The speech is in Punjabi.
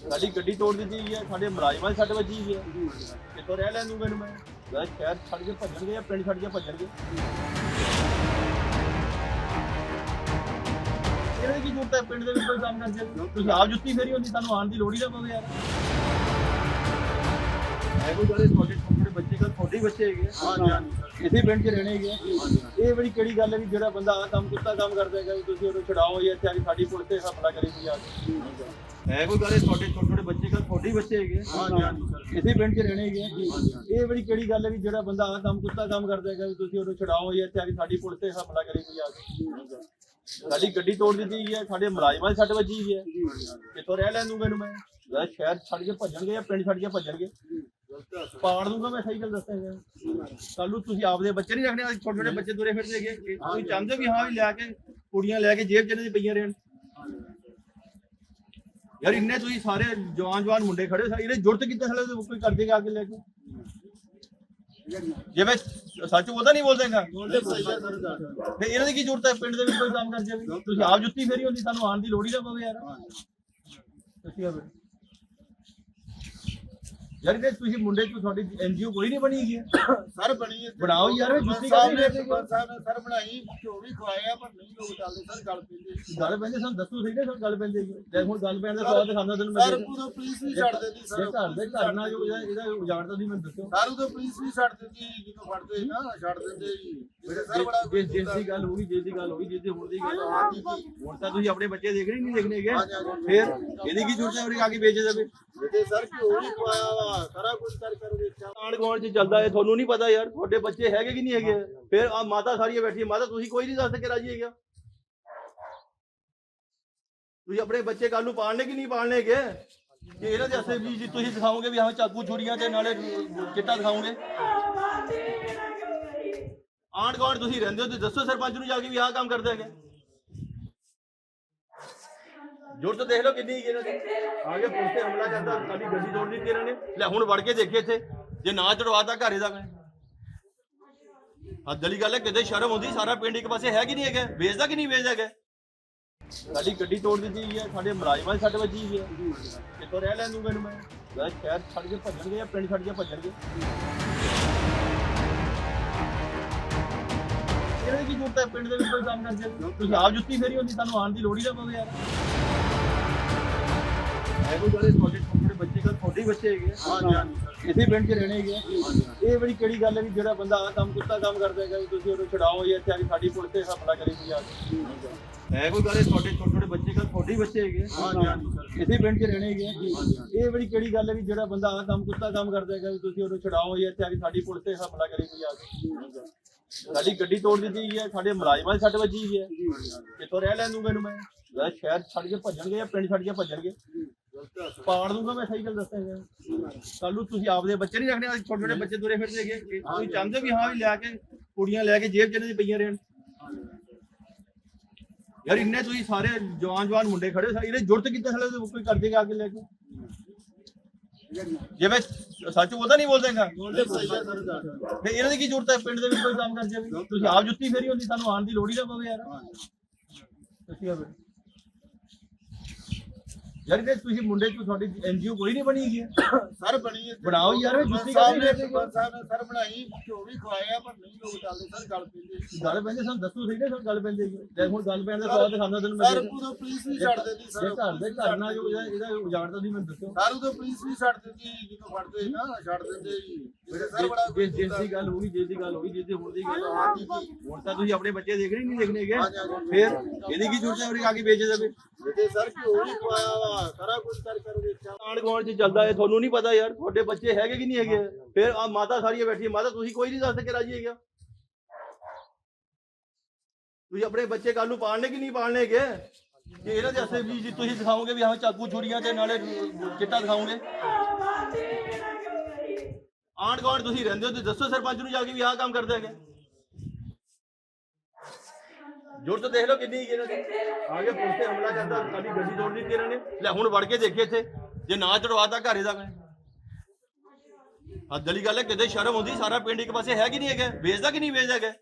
ਸਾਡੀ ਗੱਡੀ ਤੋੜ ਦਿੱਤੀ ਗਈ ਹੈ, ਸਾਡੇ ਮੁਲਾਜ਼ਮਾਂ ਦੀ ਸੱਟ ਵੱਜੀ ਗਈ ਹੈ। ਕਿੱਥੋਂ ਰਹਿ ਲੈਣ ਦੂੰਗਾ ਇਹਨੂੰ ਮੈਂ? ਜਾਂ ਸ਼ਹਿਰ ਛੱਡ ਕੇ ਭੱਜਣਗੇ ਜਾਂ ਪਿੰਡ ਛੱਡ ਕੇ ਭੱਜਣਗੇ? ਇਹਦੇ ਕੀ ਜ਼ਰੂਰਤ ਪਿੰਡ ਦੇ ਵਿੱਚ ਕੋਈ ਕੰਮ ਕਰਦੇ ਤੁਸੀਂ ਆਪ ਜੁੱਤੀ ਫੇਰੀ ਹੁੰਦੀ ਸਾਨੂੰ ਆਉਣ ਦੀ ਲੋੜ ਹੀ ਨਾ ਪਵੇ ਯਾਰ। ਐ ਕੋਈ ਗੱਲ ਤੁਹਾਡੇ ਬੱਚੇ ਕਾ ਤੁਹਾਡੇ ਹੀ ਬੱਚੇ ਹੈਗੇ ਹਾਂਜੀ ਇਸੇ ਪਿੰਡ 'ਚ ਰਹਿਣੇ ਹੈਗੇ। ਇਹ ਬੜੀ ਕਿਹੜੀ ਗੱਲ ਹੈ ਵੀ ਜਿਹੜਾ ਬੰਦਾ ਆ ਕੰਮ ਕੁੱਤਾ ਕੰਮ ਕਰਦਾ ਹੈਗਾ ਵੀ ਤੁਸੀਂ ਉਹਨੂੰ ਛਡਾਓ ਜਾਂ ਇੱਥੇ ਆ ਕੇ ਸਾਡੀ ਪੁਲਿਸ ਤੇ ਹਮਲਾ ਕਰੇ ਕੋਈ ਆ ਕੇ। ਐ ਕੋਈ ਗੱਲ ਹੈ ਤੁਹਾਡੇ ਛੋਟੇ ਛੋਟੇ ਬੱਚੇ ਕਾ ਤੁਹਾਡੇ ਹੀ ਬੱਚੇ ਹੈਗੇ ਹਾਂਜੀ ਇਸੇ ਪਿੰਡ 'ਚ ਰਹਿਣੇ ਹੈਗੇ। ਇਹ ਬੜੀ ਕਿਹੜੀ ਗੱਲ ਹੈ ਵੀ ਜਿਹੜਾ ਬੰਦਾ ਆ ਕੰਮ ਕੁੱਤਾ ਕੰਮ ਕਰਦਾ ਹੈਗਾ ਵੀ ਤੁਸੀਂ ਉਹਨੂੰ ਛਡਾਓ ਜਾਂ ਇੱਥੇ ਆ ਕੇ ਸਾਡੀ ਪੁਲਿਸ ਤੇ ਹਮਲਾ ਕਰੇ ਕੋਈ ਆ ਕੇ। ਸਾਡੀ ਗੱਡੀ ਤੋੜ ਦਿੱਤੀ ਗਈ ਹੈ ਸਾਡੇ ਮੁਲਾਜ਼ਮਾਂ ਦੀ ਸੱਟ ਵੱਜੀ ਗਈ ਹੈ। ਕਿੱਥੋਂ ਰਹਿ ਲੈਣ ਦੂੰਗਾ ਇਹਨੂੰ ਮੈਂ ਸ਼ਹਿਰ ਛੱਡ ਕੇ ਭੱਜਣਗੇ ਜਾਂ ਪਿੰਡ ਛੱਡ ਕੇ ਭੱਜਣਗੇ? ਪਾੜ ਦੂੰਗਾ ਮੈਂ ਸਹੀ ਗੱਲ ਦੱਸਾਂਗਾ ਕੱਲ ਨੂੰ ਤੁਸੀਂ ਆਪਦੇ ਬੱਚੇ ਨਹੀਂ ਰੱਖਣੇ ਅੱਜ ਛੋਟੇ ਛੋਟੇ ਬੱਚੇ ਤੁਰੇ ਫਿਰਦੇ ਹੈਗੇ। ਤੁਸੀਂ ਚਾਹੁੰਦੇ ਵੀ ਹਾਂ ਵੀ ਲੈ ਕੇ ਕੁੜੀਆਂ ਲੈ ਕੇ ਜੇਬ ਚ ਇਹਨਾਂ ਦੀ ਪਈਆਂ ਰਹਿਣ? ਯਾਰ ਇੰਨੇ ਤੁਸੀਂ ਸਾਰੇ ਜਵਾਨ ਜਵਾਨ ਮੁੰਡੇ ਖੜੇ ਹੋ, ਇਹਨੇ ਜੁਰਤ ਕਿੱਥੇ ਹਲੇ ਕੋਈ ਕਰ ਦੇਗਾ ਅੱਗੇ ਲੈ ਕੇ? ਜੇ ਮੈਂ ਸੱਚ ਬੋਲਦਾ ਨਹੀਂ ਬੋਲਦੇਗਾ ਤੇ ਇਹਨਾਂ ਦੀ ਕੀ ਜ਼ਰੂਰਤ ਹੈ? ਪਿੰਡ ਦੇ ਵਿੱਚ ਕੋਈ ਕੰਮ ਕਰ ਜਾਵੇ ਤੁਸੀਂ ਆਪ ਜੁੱਤੀ ਫੇਰੀ ਹੁੰਦੀ ਸਾਨੂੰ ਆਉਣ ਦੀ ਲੋੜ ਹੀ ਨਾ ਪਵੇ ਯਾਰ। ਤੁਸੀਂ ਆਵੇ ਯਾਰ ਇਹ ਤੁਸੀਂ ਮੁੰਡੇ ਚ ਤੁਹਾਡੀ ਐਨਜੀਓ ਕੋਈ ਨਹੀਂ ਬਣੀ ਹੈਗੀ? ਸਰ ਬਣੀ ਹੈ ਬਣਾਓ ਯਾਰ, ਇਹ ਜੁੱਤੀ ਸਾਹਿਬ ਨੇ ਲੈ ਕੇ ਸਰਪੰਚ ਸਾਹਿਬ ਨੇ ਸਰ ਬਣਾਈ ਘਿਓ ਵੀ ਖਵਾਇਆ ਪਰ ਨਹੀਂ ਲੋਕ ਚੱਲਦੇ ਸਰ ਗੱਲ ਪੈਂਦੇ ਗੱਲ ਪੈਂਦੇ ਸਾਨੂੰ ਦੱਸੋ ਸਹੀ ਨਾ ਸਾਨੂੰ ਗੱਲ ਪੈਂਦੇ। ਜੇ ਹੁਣ ਗੱਲ ਪੈਣ ਦਾ ਸਵਾਲ ਦਿਖਾਉਂਦਾ ਤੈਨੂੰ ਮੈਂ ਸਰ ਉਦੋਂ ਪੁਲਿਸ ਵੀ ਛੱਡ ਦਿੰਦੀ ਸਰ ਘਰ ਦੇ ਘਰ ਨਾਲ ਜੋ ਇਹਦਾ ਇਹਦਾ ਉਜਾੜਦਾ ਨਹੀਂ ਮੈਨੂੰ ਦੱਸੋ। ਸਰ ਉਦੋਂ ਪੁਲਿਸ ਵੀ ਛੱਡ ਦਿੰਦੀ ਜਦੋਂ ਫੜਦੇ ਨਾ ਛੱਡ ਦਿੰਦੇ ਸਰ ਬੜਾ ਜਿਸ ਦੀ ਗੱਲ ਹੋਗੀ ਜਿਸ ਦੀ ਗੱਲ ਹੋਗੀ ਜਿਸ ਦੀ ਹੁਣ ਦੀ ਗੱਲ ਹੁਣ ਤਾਂ ਤੁਸੀਂ ਆਪਣੇ ਬੱਚੇ ਦੇਖਣੇ ਨਹੀਂ ਦੇਖਣੇ ਹੈਗੇ। ਫਿਰ ਇਹਦੀ ਕੀ ਜ਼ਰੂਰਤ ਹੈ ਉਹਨੇ ਆ ਕੇ ਵੇਚ ਦੇਵੇ? ਜਿਹੜੇ ਸਰ ਘਿਓ ਵੀ ਖਵਾਇਆ ਸਾਰਾ ਕੁਝ ਕਰ ਕਰ ਵੇਚਿਆ ਆਂਡ ਗਵਾਂਡ ਚ ਚੱਲਦਾ ਹੈ ਤੁਹਾਨੂੰ ਨਹੀਂ ਪਤਾ ਯਾਰ ਤੁਹਾਡੇ ਬੱਚੇ ਹੈਗੇ ਕਿ ਨਹੀਂ ਹੈਗੇ? ਫਿਰ ਆ ਮਾਤਾ ਸਾਰੀਆਂ ਬੈਠੀਆਂ ਮਾਤਾ ਤੁਸੀਂ ਕੋਈ ਨਹੀਂ ਦੱਸ ਸਕੇ ਰਾਜੀ ਹੈਗਾ। ਤੁਸੀਂ ਆਪਣੇ ਬੱਚੇ ਕੱਲ ਨੂੰ ਪਾਲਣੇ ਕਿ ਨਹੀਂ ਪਾਲਣੇ ਹੈਗੇ? ਕਿ ਇਹਨਾਂ ਦੇ ਅਸੇ ਵੀ ਤੁਸੀਂ ਦਿਖਾਓਗੇ ਵੀ ਹਾਂ ਚਾਕੂ ਛੁਰੀਆਂ ਤੇ ਨਾਲੇ ਚਿੱਟਾ ਦਿਖਾਓਗੇ ਆਂਡ ਗਵਾਂਡ ਤੁਸੀਂ ਰਹਿੰਦੇ ਹੋ ਤੇ ਦੱਸੋ ਸਰਪੰਚ ਨੂੰ ਜਾ ਕੇ ਵੀ ਆਹ ਕੰਮ ਕਰਦੇ ਹੈਗੇ। ਜੁਰਤ ਦੇਖ ਲਓ ਕਿੰਨੀ ਹੈਗੀ ਇਹਨਾਂ ਦੀ। ਆਗੇ ਪੁਲਿਸ ਤੇ ਹਮਲਾ ਕਰਦਾ, ਸਾਡੀ ਗੱਡੀ ਤੋੜ ਦਿੱਤੀ ਇਹਨਾਂ ਨੇ। ਲੈ, ਹੁਣ ਵੜ ਕੇ ਦੇਖੇ ਇੱਥੇ। ਜੇ ਨਾ ਚੜਵਾਤਾ ਘਰੇ ਦਾ ਮੈਂ ਹੱਦ ਵਾਲੀ ਗੱਲ ਹੈ, ਕਿਤੇ ਸ਼ਰਮ ਹੁੰਦੀ ਸਾਰਾ ਪਿੰਡ ਇੱਕ ਪਾਸੇ ਹੈ ਕਿ ਨਹੀਂ ਹੈਗਾ? ਵੇਚਦਾ ਕਿ ਨਹੀਂ ਵੇਚਦਾ ਹੈਗਾ? ਸਾਡੀ ਗੱਡੀ ਤੋੜ ਦਿੱਤੀ ਹੈ, ਸਾਡੇ ਮੁਲਾਜ਼ਮਾਂ ਦੀ ਸੱਟ ਵੱਜੀ ਹੈ। ਕਿੱਥੋਂ ਰਹਿ ਲੈਣ ਦੂੰਗਾ ਇਹਨੂੰ ਮੈਂ? ਜਾਂ ਸ਼ਹਿਰ ਛੱਡ ਕੇ ਭੱਜਣਗੇ ਜਾਂ ਪਿੰਡ ਛੱਡ ਕੇ ਭੱਜਣਗੇ? ਇਹਦੇ ਕੀ ਜ਼ਰੂਰਤ ਹੈ? ਪਿੰਡ ਦੇ ਵਿੱਚ ਕੋਈ ਕੰਮ ਕਰ ਤੁਸੀਂ ਆਪ ਜੁੱਤੀ ਫੇਰੀ ਹੁੰਦੀ ਤੁਹਾਨੂੰ ਆਉਣ ਦੀ ਲੋੜ ਹੀ ਨਾ ਪਵੇ ਯਾਰ। ਐ ਕੋਈ ਗੱਲ ਹੈ ਤੁਹਾਡੇ ਛੋਟੇ ਬੱਚੇ ਕਾ ਤੁਹਾਡੇ ਹੀ ਬੱਚੇ ਹੈਗੇ ਹਾਂਜੀ ਹਾਂਜੀ। ਇਸੇ ਪਿੰਡ 'ਚ ਰਹਿਣੇ ਹੈਗੇ ਆ। ਇਹ ਬੜੀ ਕਿਹੜੀ ਗੱਲ ਹੈ ਵੀ ਜਿਹੜਾ ਬੰਦਾ ਆ ਕੰਮ ਕੁੱਤਾ ਕੰਮ ਕਰਦਾ ਹੈਗਾ ਵੀ ਤੁਸੀਂ ਉਹਨੂੰ ਛਡਾਓ ਜਾਂ ਇੱਥੇ ਆ ਕੇ ਸਾਡੀ ਪੁਲਿਸ ਤੇ ਹਮਲਾ ਕਰੇ ਕੋਈ ਆ ਕੇ। ਐ ਕੋਈ ਗੱਲ ਹੈ ਤੁਹਾਡੇ ਛੋਟੇ ਛੋਟੇ ਬੱਚੇ ਕਾ ਤੁਹਾਡੇ ਹੀ ਬੱਚੇ ਹੈਗੇ ਹਾਂਜੀ ਹਾਂਜੀ। ਇਸੇ ਪਿੰਡ 'ਚ ਰਹਿਣੇ ਹੈਗੇ ਆ। ਇਹ ਬੜੀ ਕਿਹੜੀ ਗੱਲ ਹੈ ਵੀ ਜਿਹੜਾ ਬੰਦਾ ਆ ਕੰਮ ਕੁੱਤਾ ਕੰਮ ਕਰਦਾ ਹੈਗਾ ਵੀ ਤੁਸੀਂ ਉਹਨੂੰ ਛਡਾਓ ਜਾਂ ਇੱਥੇ ਆ ਕੇ ਸਾਡੀ ਪੁਲਿਸ ਤੇ ਹਮਲਾ ਕਰੇ ਕੋਈ ਆ ਕੇ। ਸਾਡੀ ਗੱਡੀ ਤੋੜ ਦਿੱਤੀ ਗਈ ਹੈ ਸਾਡੇ ਮੁਲਾਜ਼ਮਾਂ ਦੀ ਸੱਟ ਵੱਜੀ ਗਈ ਹੈ। ਕਿੱਥੋਂ ਰਹਿ ਲੈਣ ਦੂੰਗਾ ਇਹਨੂੰ ਮੈਂ? ਜਾਂ ਸ਼ਹਿਰ ਛੱਡ ਕੇ ਭੱਜਣਗੇ ਜਾਂ ਪਿੰਡ ਛੱਡ ਕੇ ਭੱਜਣਗੇ? ਪਾੜ ਦੂੰਗਾ ਮੈਂ ਸਹੀ ਗੱਲ ਦੱਸਾਂਗਾ ਕੱਲ ਨੂੰ ਤੁਸੀਂ ਆਪਦੇ ਬੱਚੇ ਨਹੀਂ ਰੱਖਣੇ ਛੋਟੇ ਛੋਟੇ ਬੱਚੇ ਤੁਰੇ ਫਿਰਦੇ ਹੈਗੇ। ਤੁਸੀਂ ਚਾਹੁੰਦੇ ਵੀ ਹਾਂ ਵੀ ਲੈ ਕੇ ਕੁੜੀਆਂ ਲੈ ਕੇ ਜੇਬ ਚ ਇਹਨਾਂ ਦੀ ਪਈਆਂ ਰਹਿਣ? ਯਾਰ ਇੰਨੇ ਤੁਸੀਂ ਸਾਰੇ ਜਵਾਨ ਜਵਾਨ ਮੁੰਡੇ ਖੜੇ ਹੋ ਇਹਨੇ ਜੁਰਤ ਕਿੱਥੇ ਹਲੇ ਕੋਈ ਕਰ ਦੇਗਾ ਅੱਗੇ ਲੈ ਕੇ? ਜੇ ਮੈਂ ਸੱਚ ਬੋਲਦਾ ਨਹੀਂ ਬੋਲਦੇਗਾ ਤੇ ਇਹਨਾਂ ਦੀ ਕੀ ਜ਼ਰੂਰਤ ਹੈ? ਪਿੰਡ ਦੇ ਵਿੱਚ ਕੋਈ ਕੰਮ ਕਰ ਜਾਵੇ ਤੁਸੀਂ ਆਪ ਜੁੱਤੀ ਫੇਰੀ ਹੁੰਦੀ ਸਾਨੂੰ ਆਉਣ ਦੀ ਲੋੜ ਹੀ ਨਾ ਪਵੇ ਯਾਰ। ਤੁਸੀਂ ਆਵੇ ਯਾਰ ਇਹ ਤੁਸੀਂ ਮੁੰਡੇ ਚ ਤੁਹਾਡੀ ਐਨਜੀਓ ਕੋਈ ਨਹੀਂ ਬਣੀ ਹੈਗੀ? ਸਰ ਬਣੀ ਹੈ ਬਣਾਓ ਯਾਰ, ਜੁੱਤੀ ਸਾਹਿਬ ਕਾਹਦੀ ਨੇ ਲੈ ਕੇ ਸਰਪੰਚ ਸਾਹਿਬ ਨੇ ਸਰ ਬਣਾਈ ਘਿਓ ਵੀ ਖਵਾਇਆ ਪਰ ਨਹੀਂ ਲੋਕ ਚੱਲਦੇ ਸਰ ਗੱਲ ਪੈਂਦੇ ਗੱਲ ਪੈਂਦੇ ਸਾਨੂੰ ਦੱਸੋ ਸਹੀ ਨਾ ਸਾਨੂੰ ਗੱਲ ਪੈਂਦੇ। ਜੇ ਹੁਣ ਗੱਲ ਪੈਣ ਦਾ ਸਵਾਲ ਦਿਖਾਉਂਦਾ ਤੈਨੂੰ ਮੈਂ ਸਰ ਉਦੋਂ ਪੁਲਿਸ ਵੀ ਛੱਡ ਦਿੰਦੀ ਸਰ ਘਰ ਦੇ ਘਰ ਨਾਲ ਜੋ ਇਹਦਾ ਇਹਦਾ ਉਜਾੜਦਾ ਨਹੀਂ ਮੈਨੂੰ ਦੱਸੋ। ਸਰ ਉਦੋਂ ਪੁਲਿਸ ਵੀ ਛੱਡ ਦਿੰਦੀ ਜਦੋਂ ਫੜਦੇ ਨਾ ਛੱਡ ਦਿੰਦੇ ਜੀ ਮੇਰੇ ਸਰ ਬੜਾ ਜਿਸ ਜਿਸ ਦੀ ਗੱਲ ਹੋਗੀ ਜਿਸ ਦੀ ਗੱਲ ਹੋਗੀ ਜਿਸ ਦੀ ਹੁਣ ਦੀ ਗੱਲ ਹੁਣ ਤਾਂ ਤੁਸੀਂ ਆਪਣੇ ਬੱਚੇ ਦੇਖਣੇ ਨਹੀਂ ਦੇਖਣੇ ਹੈਗੇ? ਫਿਰ ਇਹਦੀ ਕੀ ਜ਼ਰੂਰਤ ਹੈ ਉਹਨੇ ਆ ਕੇ ਵੇਚ ਦੇਵੇ ਜਿਹੜੇ ਸਰ ਘਿਓ ਵੀ। ਖਵਾਇਆ ਵਾ ਸਾਰਾ ਕੁਝ ਕਰ ਕਰ ਵੇਚਿਆ ਆਂਡ ਗਵਾਂਡ ਚ ਚੱਲਦਾ ਹੈ ਤੁਹਾਨੂੰ ਨਹੀਂ ਪਤਾ ਯਾਰ ਤੁਹਾਡੇ ਬੱਚੇ ਹੈਗੇ ਕਿ ਨਹੀਂ ਹੈਗੇ? ਫਿਰ ਆ ਮਾਤਾ ਸਾਰੀਆਂ ਬੈਠੀਆਂ ਮਾਤਾ ਤੁਸੀਂ ਕੋਈ ਨਹੀਂ ਦੱਸ ਸਕੇ ਰਾਜੀ ਹੈਗਾ। ਤੁਸੀਂ ਆਪਣੇ ਬੱਚੇ ਕੱਲ ਨੂੰ ਪਾਲਣੇ ਕਿ ਨਹੀਂ ਪਾਲਣੇ ਹੈਗੇ? ਕਿ ਇਹਨਾਂ ਦੇ ਅਸੇ ਵੀ ਜੀ ਤੁਸੀਂ ਦਿਖਾਓਗੇ ਵੀ ਹਾਂ ਚਾਕੂ ਛੁਰੀਆਂ ਤੇ ਨਾਲੇ ਚਿੱਟਾ ਦਿਖਾਓਗੇ। ਆਂਡ ਗਵਾਂਡ ਤੁਸੀਂ ਰਹਿੰਦੇ ਹੋ ਤੇ ਦੱਸੋ ਸਰਪੰਚ ਨੂੰ ਜਾ ਕੇ ਵੀ ਆਹ ਕੰਮ ਕਰਦੇ ਹੈਗੇ। ਜੁਰਤ ਦੇਖ ਲਓ ਕਿੰਨੀ ਹੈਗੀ ਇਹਨਾਂ ਦੀ। ਆਗੇ ਪੁਲਿਸ ਤੇ ਹਮਲਾ ਕਰਦਾ, ਸਾਡੀ ਗੱਡੀ ਤੋੜ ਦਿੱਤੀ ਇਹਨਾਂ ਨੇ। ਲੈ, ਹੁਣ ਵੜ ਕੇ ਦੇਖੇ ਇੱਥੇ। ਜੇ ਨਾ ਚੜਵਾਤਾ ਘਰੇ ਦਾ ਮੈਂ ਹੱਦ ਵਾਲੀ ਗੱਲ ਹੈ, ਕਿਤੇ ਸ਼ਰਮ ਹੁੰਦੀ ਸਾਰਾ ਪਿੰਡ ਇੱਕ ਪਾਸੇ ਹੈ ਕਿ ਨਹੀਂ ਹੈਗਾ? ਵੇਚਦਾ ਕਿ ਨਹੀਂ ਵੇਚਦਾ ਹੈਗਾ?